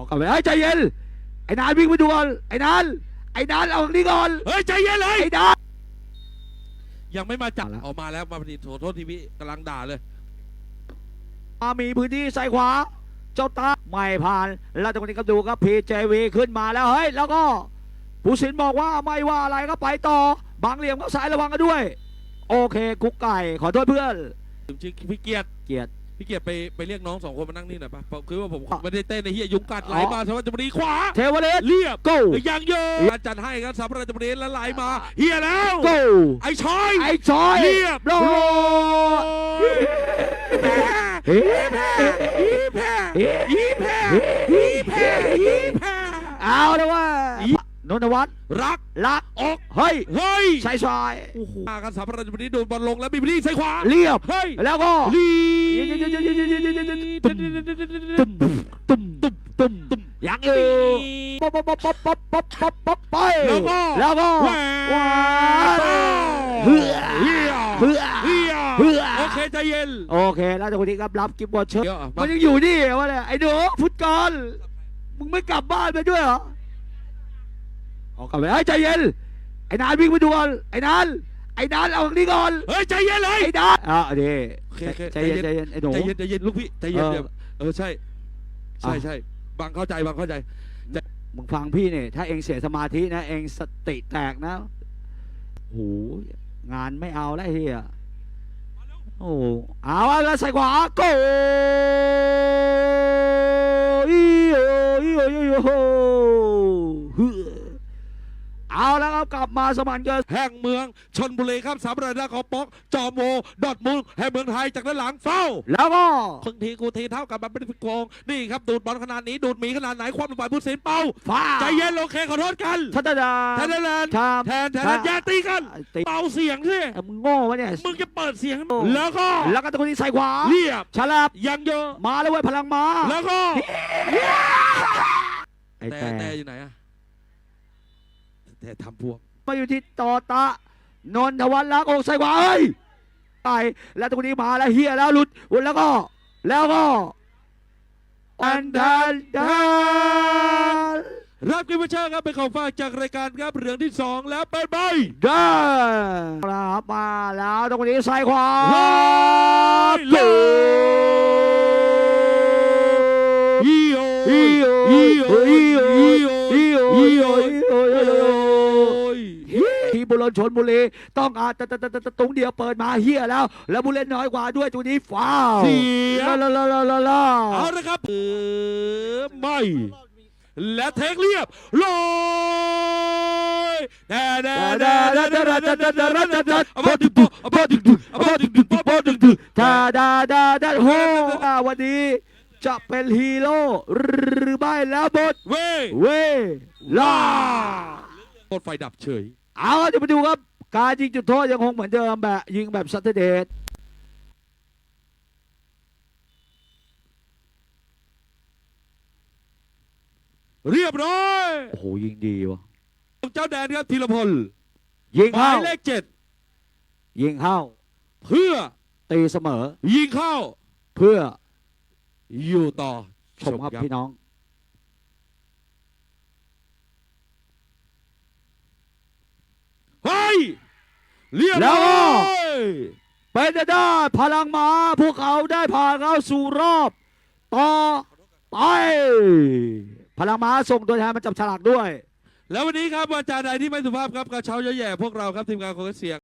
อกกลับไปเฮ้ยใจเย็น ไอ้นานวิ่งไปดูก่อนไอ้นานไอ้นานเอาตรงนี้ก่อน เฮ้ยใจเย็นเลย ไอ้นาน ยังไม่มาจับเอาละออกมาแล้วมาพอดีโทษโทษทีพี่กำลังด่าเลย มามีพื้นที่ซ้ายขวา เจ้าตาไม่ผ่าน แล้วตรงนี้ก็ดูครับพีเจวีขึ้นมาแล้วเฮ้ยแล้วก็ผู้สินบอกว่าไม่ว่าอะไรก็ไปต่อบางเหลี่ยมก็ซ้ายระวังกันด้วย โอเคกุ๊กไก่ขอโทษเพื่อน ถึงชื่อพี่เกียรติเกียรติ พี่เกียรติไปไปเรียกน้องสองคนมานั่งนี่หน่อยปะเพราะคือว่าผมไม่ได้เต้นในเฮียยุงกัดไหลอ๋อมาสวัสดีขวา เทวเลสเรียบ go ยังเยอะการจัดให้ครับสำหรับจังหวัดนี้แล้วไหลมาเฮียแล้ว go ไอ้ชอยไอ้ชอยเรียบโลร้อยเฮ้อีแพ้อีแพ้อีแพ้อีแพ้เอาเลยว่านนทวัฒน์รักลักออกเฮ้ยเฮ้ยชายชายโอ้โหมากันสำหรับจังหวัดนี้โดนบอลลงแล้วมีพลีใส่ขวาเรียบเฮ้ยแล้วก็ลี ตุ้มตุ้มตุ้มตุ้มตุ้มตุ้มยังอยู่ป๊อปป๊อปป๊อปป๊อปป๊อปป๊อปป๊อปไปแล้วก็แล้วก็ว้าเฮือเฮือเฮือเฮือเฮือเฮือโอเคใจเย็นโอเค แล้วจากวันนี้ครับรับกิฟต์วอเชอร์เดี๋ยวอะมันยังอยู่นี่วะเนี่ยไอ้หนูฟุตกอลมึงไม่กลับบ้านไปด้วยเหรอออกกลับไปเฮ้ใจเย็นไอ้นานวิ่งไปดูก่อนไอ้นานไอ้นานเอาตรงนี้ก่อนเฮ้ยใจเย็นเลยไอ้นานอะดี เคโอเคใจเย็นใจเย็นไอ้หนู ใจเย็นใจเย็นลูกพี่ใจเย็นเออเดี๋ยวเออใช่ ใช่อะใช่บางเข้าใจบางเข้าใจ มึงฟังพี่เนี่ยถ้าเองเสียสมาธินะ เองสติแตกนะโหงานไม่เอาแล้วเฮียโอ้เอาแล้วใส่ขวาโกอีโออีโออีโอฮึเอาแล้วครับ กลับมาสมันเกินแห่งเมืองชนบุรีครับสามรายได้ของป๊อกจอมโมดอดมุงแห่งเมืองไทยจากด้านหลังเฝ้า แล้วก็ครึ่งทีกูทีเท่ากับมันเป็นโกงนี่ครับดูดบอลขนาดนี้ดูดหมีขนาดไหนความเป็นฝ่ายผู้สินเป้าฟ้าใจเย็นโอเคขอโทษกันทัตดาแทนแลนด์ชามแทนแทนอย่าตีกันตีเป่าเสียงสิเอ้ามึงโง่วะเนี่ยมึงจะเปิดเสียงโอ้แล้วก็แล้วก็ตะกุนีใส่ขวาเรียบฉลับยังเยอะมาแล้วเว้ยพลังมาแล้วก็ไอ้แต่แต่แต่อยู่ไหนอะ แต่ทำพวกมาอยู่ที่ต่อตะ นนทวัฒน์ลักษณ์อกใส่ขวาเฮ้ยไปแล้วตรงนี้มาแล้วเฮียแล้วหลุดแล้วก็ แล้วก็อันดันดันรับกิฟต์เชอร์ครับเป็นของฝากจากรายการครับเรื่องที่สองแล้วเป็นใบดันครับมาแล้วตรงนี้ใส่ขวาเฮ้ยเลยอีโออีโออีโออีโออีโออีโออีอีโอโออีโออีโอโอ้ยทีบุรน ชนบุรี ต้องอาตตะตตะตะตรงเดียวเปิดมาเฮียแล้ว แล้วบุเล่นน้อยกว่าด้วยตัวนี้ฟ้าวเสีย ลาลาลาลาลาเอาละครับเออไม่ และเทคเรียบลอยแด่แด่แด่แด่แด่แด่แด่แด่แด่แด่แด่เอามาดึงเอามาดึงเอามาดึงเอามาดึงดาดาดาดาโฮอ่าวันนี้จะเป็นฮีโร่หรือไม่แล้วบทเว้ยเวลา โคตรไฟดับเฉย เอาจะไปดูครับ การยิงจุดโทษยังคงเหมือนเดิมแบบยิงแบบซัตเทเดตเรียบร้อยโอ้โหยิงดีวะเจ้าแดนครับธีรพลยิงหมาเข้ายเลขเจ็ดยิงเข้า เพื่อตีเสมอ ยิงเข้า เพื่ออยู่ต่อชมครับพี่น้อง เฮ้ยเรียบแล้วร้อยเป็นได้พลังมาพวกเขาได้ผ่านเข้าสู่รอบ ต่อไป พลังมาส่งตัวแทนมาจับฉลากด้วย แล้ววันนี้ครับวาจาใดที่ไม่สุภาพครับกระเช้าเยอะแย่พวกเราครับทีมงานของเสียง